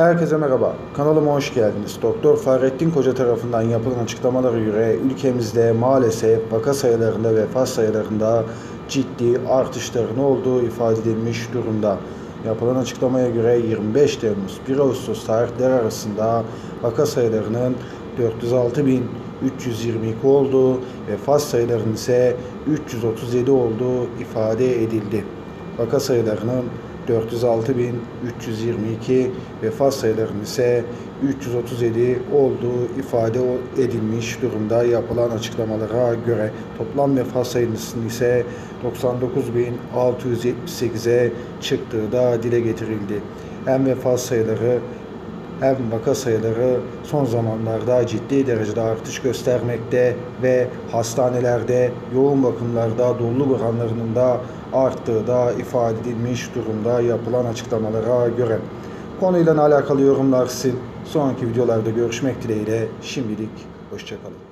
Herkese merhaba. Kanalıma hoş geldiniz. Doktor Fahrettin Koca tarafından yapılan açıklamalara göre ülkemizde maalesef vaka sayılarında ve vefat sayılarında ciddi artışların olduğu ifade edilmiş durumda. Yapılan açıklamaya göre 25 Temmuz 1 Ağustos tarihleri arasında vaka sayılarının 406.322 olduğu, vefat sayılarının ise 337 olduğu ifade edildi. Vaka sayılarının 406.322 vefat sayılarının ise 337 olduğu ifade edilmiş durumda yapılan açıklamalara göre toplam vefat sayısının ise 99.678'e çıktığı da dile getirildi. Hem vefat sayıları hem vaka sayıları son zamanlarda ciddi derecede artış göstermekte ve hastanelerde yoğun bakımlarda doluluk oranlarının da arttığı da ifade edilmiş durumda yapılan açıklamalara göre. Konuyla alakalı yorumlar sizin. Sonraki videolarda görüşmek dileğiyle şimdilik hoşçakalın.